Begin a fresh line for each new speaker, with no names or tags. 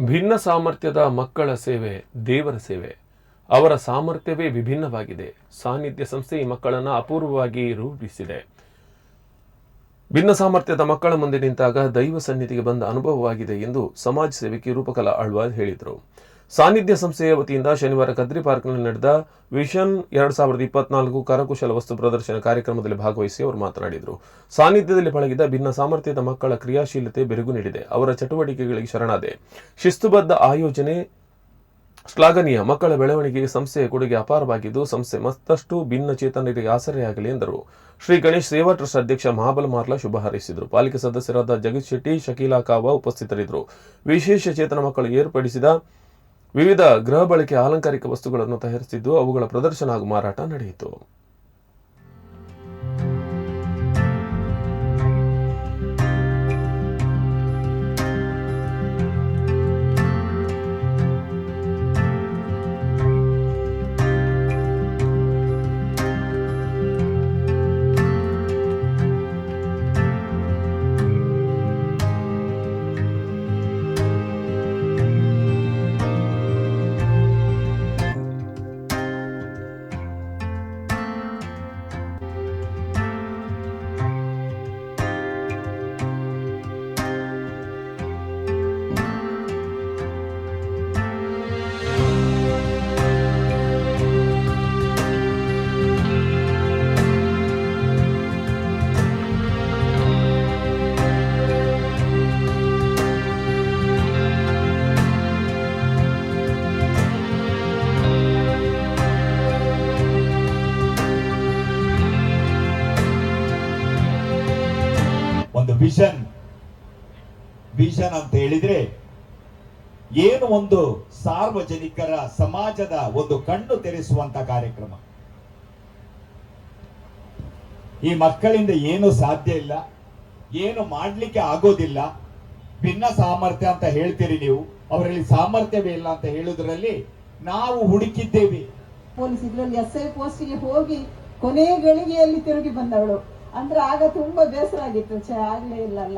ಭಿನ್ನ ಸಾಮರ್ಥ್ಯದ ಮಕ್ಕಳ ಸೇವೆ, ದೇವರ ಸೇವೆ. ಅವರ ಸಾಮರ್ಥ್ಯವೇ ವಿಭಿನ್ನವಾಗಿದೆ. ಸಾನ್ನಿಧ್ಯ ಸಂಸ್ಥೆ ಈ ಮಕ್ಕಳನ್ನು ಅಪೂರ್ವವಾಗಿ ರೂಪಿಸಿದೆ. ಭಿನ್ನ ಸಾಮರ್ಥ್ಯದ ಮಕ್ಕಳ ಮುಂದೆ ನಿಂತಾಗ ದೈವ ಸನ್ನಿಧಿಗೆ ಬಂದ ಅನುಭವವಾಗಿದೆ ಎಂದು ಸಮಾಜ ಸೇವಕಿ ರೂಪಕಲಾ ಆಳ್ವಾದ್ ಹೇಳಿದರು. ಸಾನ್ನಿಧ್ಯ ಸಂಸ್ಥೆಯ ವತಿಯಿಂದ ಶನಿವಾರ ಕದ್ರಿ ಪಾರ್ಕ್ನಲ್ಲಿ ನಡೆದ ವಿಷನ್ ಎರಡ್ ಸಾವಿರದ ಇಪ್ಪತ್ನಾಲ್ಕು ಕರಕುಶಲ ವಸ್ತು ಪ್ರದರ್ಶನ ಕಾರ್ಯಕ್ರಮದಲ್ಲಿ ಭಾಗವಹಿಸಿ ಅವರು ಮಾತನಾಡಿದರು. ಸಾನ್ನಿಧ್ಯದಲ್ಲಿ ಪಳಗಿದ ಭಿನ್ನ ಸಾಮರ್ಥ್ಯದ ಮಕ್ಕಳ ಕ್ರಿಯಾಶೀಲತೆ ಬೆರಗು ನೀಡಿದೆ. ಅವರ ಚಟುವಟಿಕೆಗಳಿಗೆ ಶರಣಾದೆ. ಶಿಸ್ತುಬದ್ಧ ಆಯೋಜನೆ ಶ್ಲಾಘನೀಯ. ಮಕ್ಕಳ ಬೆಳವಣಿಗೆಗೆ ಸಂಸ್ಥೆಯ ಕೊಡುಗೆ ಅಪಾರವಾಗಿದ್ದು, ಸಂಸ್ಥೆ ಮತ್ತಷ್ಟು ಭಿನ್ನ ಚೇತನರಿಗೆ ಆಸರೆಯಾಗಲಿ ಎಂದರು. ಶ್ರೀ ಗಣೇಶ್ ಸೇವಾ ಟ್ರಸ್ಟ್ ಅಧ್ಯಕ್ಷ ಮಹಾಬಲ ಮಾರ್ಲಾ ಶುಭ ಹಾರೈಸಿದರು. ಪಾಲಿಕೆ ಸದಸ್ಯರಾದ ಜಗತ್ ಶೆಟ್ಟಿ, ಶಕೀಲಾ ಕಾವ ಉಪಸ್ಥಿತರಿದ್ದರು. ವಿಶೇಷ ಚೇತನ ಮಕ್ಕಳು ಏರ್ಪಡಿಸಿದ ವಿವಿಧ ಗೃಹ ಬಳಕೆ ಅಲಂಕಾರಿಕ ವಸ್ತುಗಳನ್ನು ತಯಾರಿಸಿದ್ದು ಅವುಗಳ ಪ್ರದರ್ಶನ ಹಾಗೂ ಮಾರಾಟ ನಡೆಯಿತು.
ವಿಷನ್ ವಿಷನ್ ಅಂತ ಹೇಳಿದ್ರೆ ಏನು ಒಂದು ಸಾರ್ವಜನಿಕರ ಸಮಾಜದ ಒಂದು ಕಣ್ಣು ತೆರೆಸುವಂತ ಕಾರ್ಯಕ್ರಮ. ಈ ಮಕ್ಕಳಿಂದ ಏನು ಸಾಧ್ಯ ಇಲ್ಲ, ಏನು ಮಾಡ್ಲಿಕ್ಕೆ ಆಗೋದಿಲ್ಲ, ಭಿನ್ನ ಸಾಮರ್ಥ್ಯ ಅಂತ ಹೇಳ್ತೀರಿ ನೀವು, ಅವರಲ್ಲಿ ಸಾಮರ್ಥ್ಯವೇ ಇಲ್ಲ ಅಂತ ಹೇಳುವುದರಲ್ಲಿ ನಾವು ಹುಡುಕಿದ್ದೇವೆ.
ಪೊಲೀಸ್ ಇದ್ರಲ್ಲಿ ಎಸ್ ಐ ಪೋಸ್ಟಿಗೆ ಹೋಗಿ ಕೊನೆ ಗಳಿಗೆಯಲ್ಲಿ ತಿರುಗಿ ಬಂದವಳು. ಅಂದ್ರೆ ಆಗ ತುಂಬಾ ಬೇಸರ ಆಗಿತ್ತು. ಛೆ ಆಗ್ಲೇ ಇಲ್ಲಲ್ಲ.